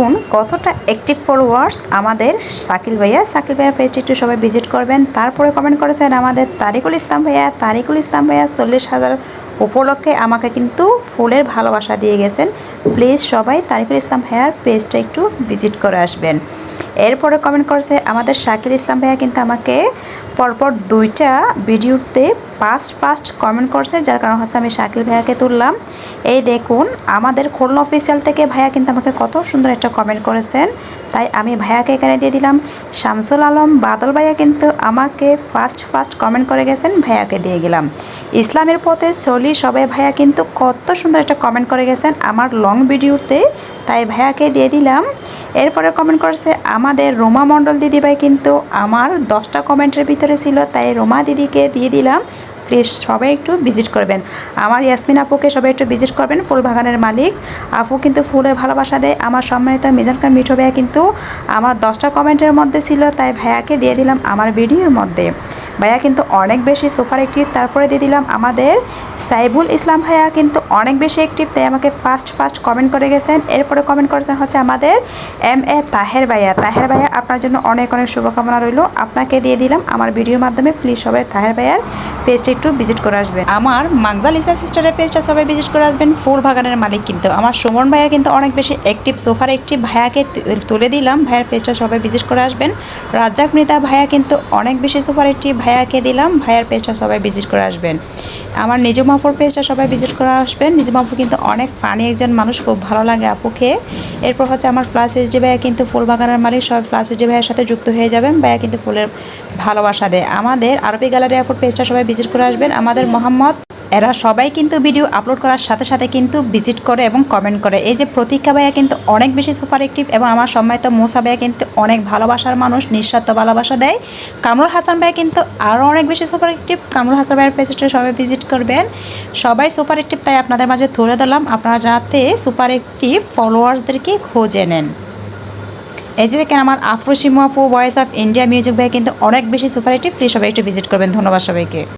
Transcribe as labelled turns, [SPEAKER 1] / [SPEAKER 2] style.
[SPEAKER 1] দেখুন কতটা active followers আমাদের সাকিল ভাইয়া। সাকিল ভাইয়া পেজটি একটু সবাই ভিজিট করবেন। তারপরে কমেন্ট করেছেন আমাদের তারিকুল ইসলাম ভাইয়া। তারিকুল ইসলাম ভাইয়া চল্লিশ হাজার উপলক্ষে আমাকে কিন্তু ফুলের ভালোবাসা দিয়ে গেছেন। প্লিজ সবাই তারিকুল ইসলাম ভাইয়ার পেজটা একটু ভিজিট করে আসবেন। এরপরে কমেন্ট করেছে, আমাদের শাকিল ইসলাম ভাইয়া কিন্তু আমাকে পরপর দুইটা ভিডিওতে ফার্স্ট ফার্স্ট কমেন্ট করছে, যার কারণ হচ্ছে আমি শাকিল ভাইয়াকে তুললাম। এই দেখুন, আমাদের খুলনা অফিসিয়াল থেকে ভাইয়া কিন্তু আমাকে কত সুন্দর একটা কমেন্ট করেছেন। তাই আমি ভাইয়াকে এখানে দিয়ে দিলাম। শামসুল আলম বাদল ভাইয়া কিন্তু আমাকে ফার্স্ট ফার্স্ট কমেন্ট করে গেছেন, ভাইয়াকে দিয়ে গেলাম। ইসলামের পথে চলি সবাই, ভাইয়া কিন্তু কত সুন্দর একটা কমেন্ট করে গেছেন আমার লং ভিডিওতে। তাই ভাইয়াকে দিয়ে দিলাম। এরপরে কমেন্ট করেছে, আমাদের রোমা মণ্ডল দিদিভাই কিন্তু আমার দশটা কমেন্টের ভিতরে ছিল, তাই রোমা দিদিকে দিয়ে দিলাম। প্লিজ সবাই একটু ভিজিট করবেন। আমার ইয়াসমিন আপুকে সবাই একটু ভিজিট করবেন ফুল বাগানের মালিক। আপু কিন্তু ফুলের ভালোবাসা দেয়। আমার সম্মানিত মিজান খান মিঠো ভাইয়া কিন্তু আমার দশটা কমেন্টের মধ্যে ছিল, তাই ভাইয়াকে দিয়ে দিলাম আমার ভিডিওর মধ্যে। ভাইয়া কিন্তু অনেক বেশি সুপার অ্যাক্টিভ তারপরে দিয়ে দিলাম আমাদের সাইবুল ইসলাম ভাইয়া কিন্তু অনেক বেশি অ্যাক্টিভ তাই আমাকে ফার্স্ট ফার্স্ট কমেন্ট করে গেছেন। এরপরে কমেন্ট করেছেন হচ্ছে আমাদের এম এ তাহের ভাইয়া। তাহের ভাইয়া, আপনার জন্য অনেক অনেক শুভকামনা রইল। আপনাকে দিয়ে দিলাম আমার ভিডিওর মাধ্যমে। প্লিজ সবাই তাহের ভাইয়ার পেজটা একটু ভিজিট করে আসবেন। আমার মাগদা লিসা সিস্টারের পেজটা সবাই ভিজিট করে আসবেন। ফুল বাগানের মালিক কিন্তু। আমার সুমন ভাইয়া কিন্তু অনেক বেশি অ্যাক্টিভ সোফার অ্যাক্টিভ ভাইয়াকে তুলে দিলাম। ভাইয়ার পেজটা সবাই ভিজিট করে আসবেন। রাজ্জাক মৃতা ভাইয়া কিন্তু অনেক বেশি সুপার অ্যাক্টিভ ভাইয়াকে দিলাম, ভাইয়ার পেজটা সবাই ভিজিট করে আসবেন। আমার নিজম মাপুর পেজটা সবাই ভিজিট করে আসবেন। নিজম মাপুর কিন্তু অনেক ফানি একজন মানুষ, খুব ভালো লাগে আপুকে। এরপর হচ্ছে আমার ফ্লাস ডি ভাইয়া কিন্তু ফুল বাগানের মালিক, সবাই ফ্লাস ডি ভাইয়ের সাথে যুক্ত হয়ে যাবেন। ভাইয়া কিন্তু ফুলের ভালোবাসা দেয়। আমাদের আরবি গ্যালারি আপুর পেজটা সবাই ভিজিট করে আসবেন। আমাদের মোহাম্মদ এরা সবাই কিন্তু ভিডিও আপলোড করার সাথে সাথে কিন্তু ভিজিট করে এবং কমেন্ট করে। এই যে প্রতীক্ষা ভাইয়া কিন্তু অনেক বেশি সুপার অ্যাক্টিভ এবং আমার সম্মানিত মোসা ভাইয়া কিন্তু অনেক ভালোবাসার মানুষ, নিঃস্বার্থ ভালোবাসা দেয়। কামরুল হাসান ভাইয়া কিন্তু আরও অনেক বেশি সুপার অ্যাক্টিভ কামরুল হাসান ভাইয়ের পেজটা সবাই ভিজিট করবেন। সবাই সুপার অ্যাক্টিভ তাই আপনাদের মাঝে ধরে দিলাম আপনারা যাতে সুপার অ্যাক্টিভ ফলোয়ার্সদেরকে খোঁজে নেন। এই যে দেখেন আমার আফরো সিমু আপু ভয়েস অফ ইন্ডিয়া মিউজিক ভাই কিন্তু অনেক বেশি সুপার অ্যাক্টিভ প্লিজ সবাই একটু ভিজিট করবেন। ধন্যবাদ সবাইকে।